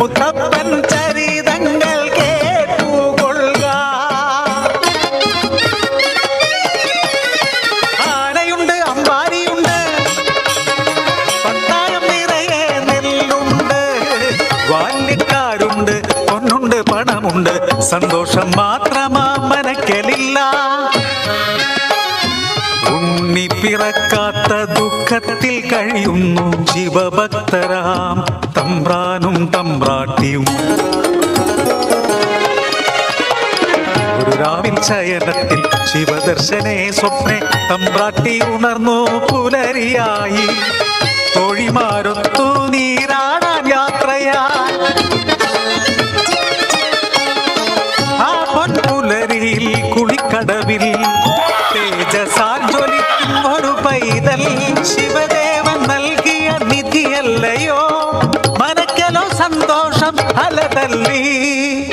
മുത്തപ്പൻ ചരിതങ്ങൾ കേട്ടുകൊള്ളുക. ആനയുണ്ട് അമ്പാരിയുണ്ട് പത്തായം നിറയെ നെല്ലുണ്ട്. ബാല്യക്കാരുണ്ട് പൊന്നുണ്ട് പണമുണ്ട്. സന്തോഷം മാത്രമാ മനക്കലില്ല. ഉണ്ണി പിറക്കാത്ത ദുഃഖത്തിൽ കഴിയുന്നു ശിവഭക്തരാം തമ്പ്രാനും തമ്പ്രാട്ടിയും. ഒരു രാവിൽ ശയനത്തിൽ ശിവദർശനെ സ്വപ്നെ തമ്പ്രാട്ടി ഉണർന്നു പുലരിയായി. തോഴിമാരൊത്തു നീരാടാൻ യാത്രയാ ആ പൊൻപുലരിയിൽ കുളിക്കടവിൽ ശിവദേവൻ നൽകിയ നിധിയല്ലയോ? മനക്കലോ സന്തോഷം അലതല്ലി.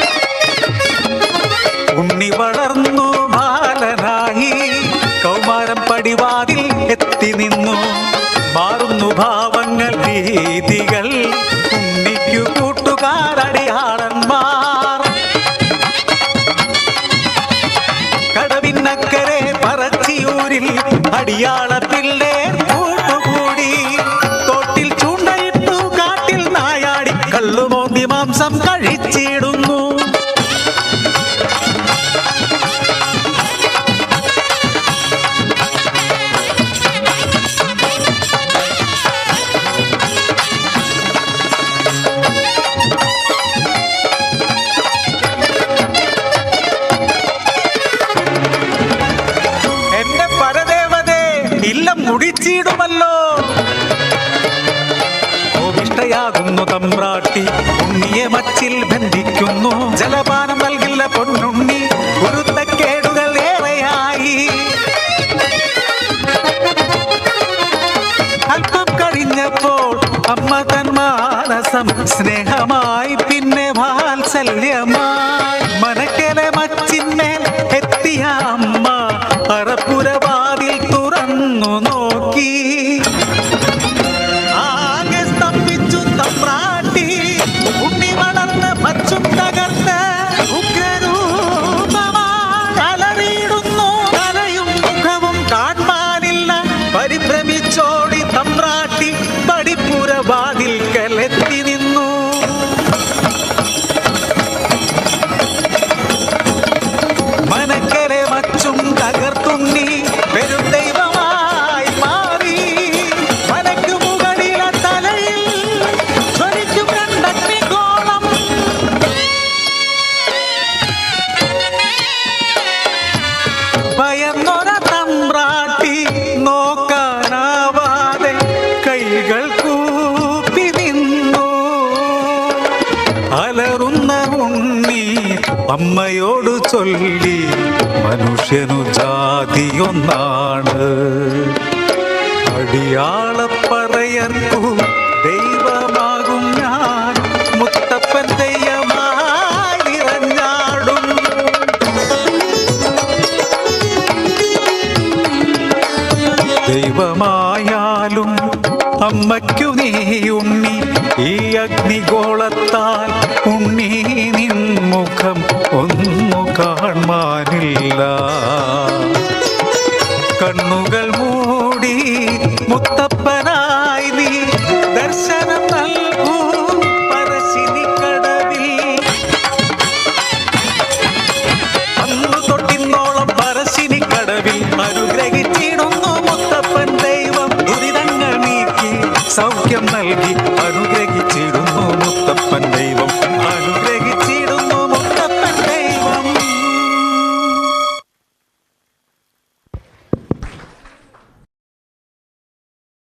ഉണ്ണി വളർന്നു ബാലനായി. കൗമാരം പടിവാതിൽ എത്തി നിന്നു. മാറുന്നു ഭാവങ്ങൾ രീതികൾ. ഉണ്ണിക്കു കൂട്ടുകാരടിയാളന്മാർ. കടവിനക്കരെ പറച്ചിയൂരിൽ അടിയാള മാംസം കഴിച്ചിടുന്നു കോപിഷ്ടയാകുന്നു തമ്പ്രാട്ടി. ഉണ്ണിയെ മച്ചിൽ ബന്ധിക്കുന്നു. ജലപാനം നൽകില്ല പൊന്നുണ്ണി. ഗുരുത്തക്കേടുകൾ ഏറെയായി. അല്പം കഴിഞ്ഞപ്പോൾ അമ്മ തൻ മാനസം സ്നേഹമായി പിന്നെ വാത്സല്യമായി തകർത്തുണ്ണി പെരും ദൈവമായി മാറി. മലയ്ക്കു മുകളിലെ തലയിൽ ജ്വലിക്കും രണ്ടഗ്നിഗോളം ഭയന്നൊര തമ്പ്രാട്ടി നോക്കാനാവാതെ കൈകൾ കൂപ്പി നിന്നു. അലറുന്ന ഉണ്ണി അമ്മയോട് ചൊല്ലി മനുഷ്യനു ജാതിയൊന്നാണ് അടിയാളപ്പറയർക്കു ദൈവമാകും ഞാൻ. മുത്തപ്പൻ ദൈവമായി നിറഞ്ഞാടും. ദൈവമായാലും അമ്മയ്ക്കു നീ ഉണ്ണി ഈ അഗ്നിഗോളത്താൽ ഉണ്ണി നിൻ നൽകി അനുഗ്രഹിച്ചിടുന്നു